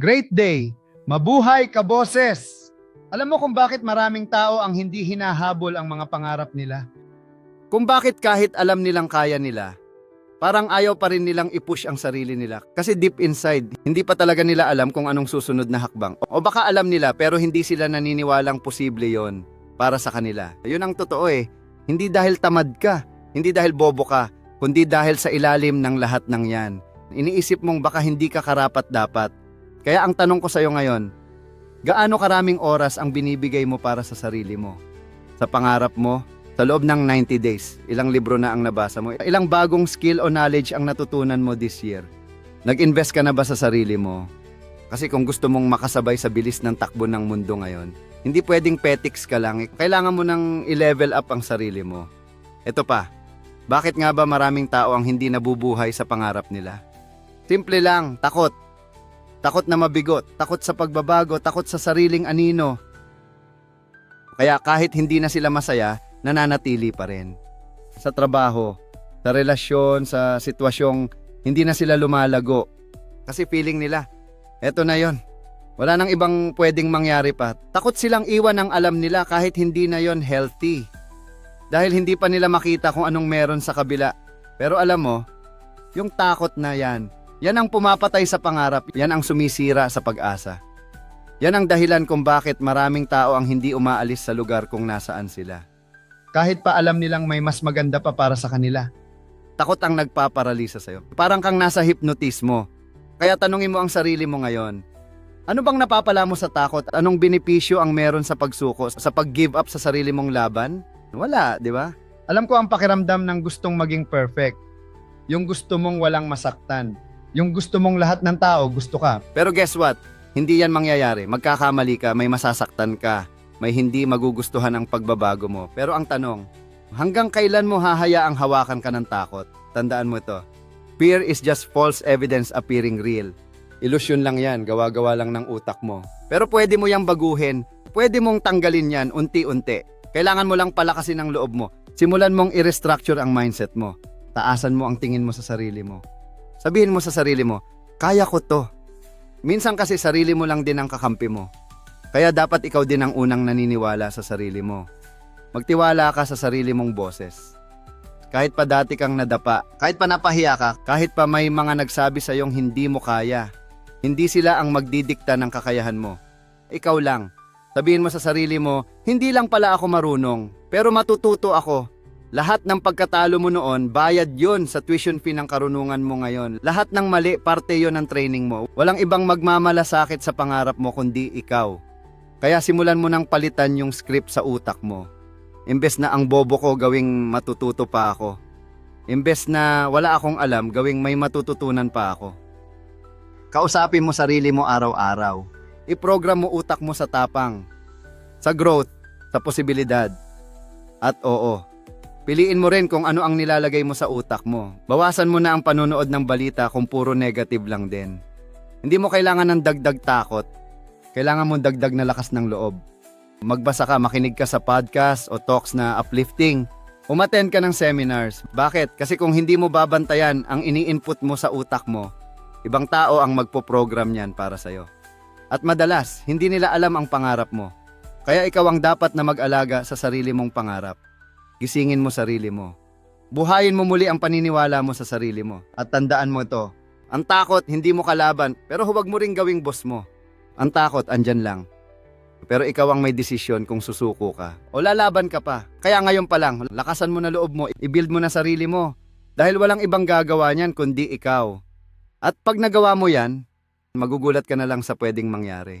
Great day! Mabuhay ka, boses! Alam mo kung bakit maraming tao ang hindi hinahabol ang mga pangarap nila? Kung bakit kahit alam nilang kaya nila, parang ayaw pa rin nilang i-push ang sarili nila. Kasi deep inside, hindi pa talaga nila alam kung anong susunod na hakbang. O baka alam nila pero hindi sila naniniwalang posible yon para sa kanila. Yun ang totoo eh. Hindi dahil tamad ka, hindi dahil bobo ka, kundi dahil sa ilalim ng lahat ng yan. Iniisip mong baka hindi ka karapat dapat. Kaya ang tanong ko sa'yo ngayon, gaano karaming oras ang binibigay mo para sa sarili mo? Sa pangarap mo, sa loob ng 90 days, ilang libro na ang nabasa mo? Ilang bagong skill o knowledge ang natutunan mo this year? Nag-invest ka na ba sa sarili mo? Kasi kung gusto mong makasabay sa bilis ng takbo ng mundo ngayon, hindi pwedeng petics ka lang. Kailangan mo nang i-level up ang sarili mo. Ito pa, bakit nga ba maraming tao ang hindi nabubuhay sa pangarap nila? Simple lang, takot. Takot na mabigot, takot sa pagbabago, takot sa sariling anino. Kaya kahit hindi na sila masaya, nananatili pa rin. Sa trabaho, sa relasyon, sa sitwasyong hindi na sila lumalago. Kasi feeling nila, eto na yon. Wala nang ibang pwedeng mangyari pa. Takot silang iwan ang alam nila kahit hindi na yon healthy. Dahil hindi pa nila makita kung anong meron sa kabila. Pero alam mo, yung takot na yan, yan ang pumapatay sa pangarap, yan ang sumisira sa pag-asa. Yan ang dahilan kung bakit maraming tao ang hindi umaalis sa lugar kung nasaan sila. Kahit pa alam nilang may mas maganda pa para sa kanila. Takot ang nagpaparalisa sa'yo. Parang kang nasa hypnotismo. Kaya tanungin mo ang sarili mo ngayon, ano bang napapala mo sa takot? Anong benepisyo ang meron sa pagsuko, sa pag-give up sa sarili mong laban? Wala, di ba? Alam ko ang pakiramdam ng gustong maging perfect. Yung gusto mong walang masaktan. Yung gusto mong lahat ng tao gusto ka. Pero guess what? Hindi yan mangyayari. Magkakamali ka, may masasaktan ka, may hindi magugustuhan ang pagbabago mo. Pero ang tanong, hanggang kailan mo hahayaang hawakan ka ng takot? Tandaan mo ito. Fear is just false evidence appearing real. Ilusyon lang yan, gawa-gawa lang ng utak mo. Pero pwede mo yang baguhin, pwede mong tanggalin yan unti-unti. Kailangan mo lang palakasin ang loob mo. Simulan mong i-restructure ang mindset mo. Taasan mo ang tingin mo sa sarili mo. Sabihin mo sa sarili mo, kaya ko to. Minsan kasi sarili mo lang din ang kakampi mo. Kaya dapat ikaw din ang unang naniniwala sa sarili mo. Magtiwala ka sa sarili mong boses. Kahit pa dati kang nadapa, kahit pa napahiya ka, kahit pa may mga nagsabi sa iyong hindi mo kaya, hindi sila ang magdidikta ng kakayahan mo. Ikaw lang. Sabihin mo sa sarili mo, hindi lang pala ako marunong, pero matututo ako. Lahat ng pagkatalo mo noon, bayad yon sa tuition fee ng karunungan mo ngayon. Lahat ng mali, parte yon ng training mo. Walang ibang magmamalasakit sa pangarap mo kundi ikaw. Kaya simulan mo nang palitan yung script sa utak mo. Imbes na ang bobo ko gawing matututo pa ako. Imbes na wala akong alam gawing may matututunan pa ako. Kausapin mo sarili mo araw-araw. I-program mo utak mo sa tapang, sa growth, sa posibilidad. At oo, piliin mo rin kung ano ang nilalagay mo sa utak mo. Bawasan mo na ang panonood ng balita kung puro negative lang din. Hindi mo kailangan ng dagdag takot. Kailangan mo dagdag na lakas ng loob. Magbasa ka, makinig ka sa podcast o talks na uplifting. Umattend ka ng seminars. Bakit? Kasi kung hindi mo babantayan ang ini-input mo sa utak mo, ibang tao ang magpo-program niyan para sa'yo. At madalas, hindi nila alam ang pangarap mo. Kaya ikaw ang dapat na mag-alaga sa sarili mong pangarap. Gisingin mo sarili mo. Buhayin mo muli ang paniniwala mo sa sarili mo. At tandaan mo to, ang takot hindi mo kalaban, pero huwag mo ring gawing boss mo. Ang takot andyan lang. Pero ikaw ang may desisyon kung susuko ka o lalaban ka pa. Kaya ngayon pa lang, lakasan mo na loob mo, i-build mo na sarili mo. Dahil walang ibang gagawa niyan kundi ikaw. At pag nagawa mo yan, magugulat ka na lang sa pwedeng mangyari.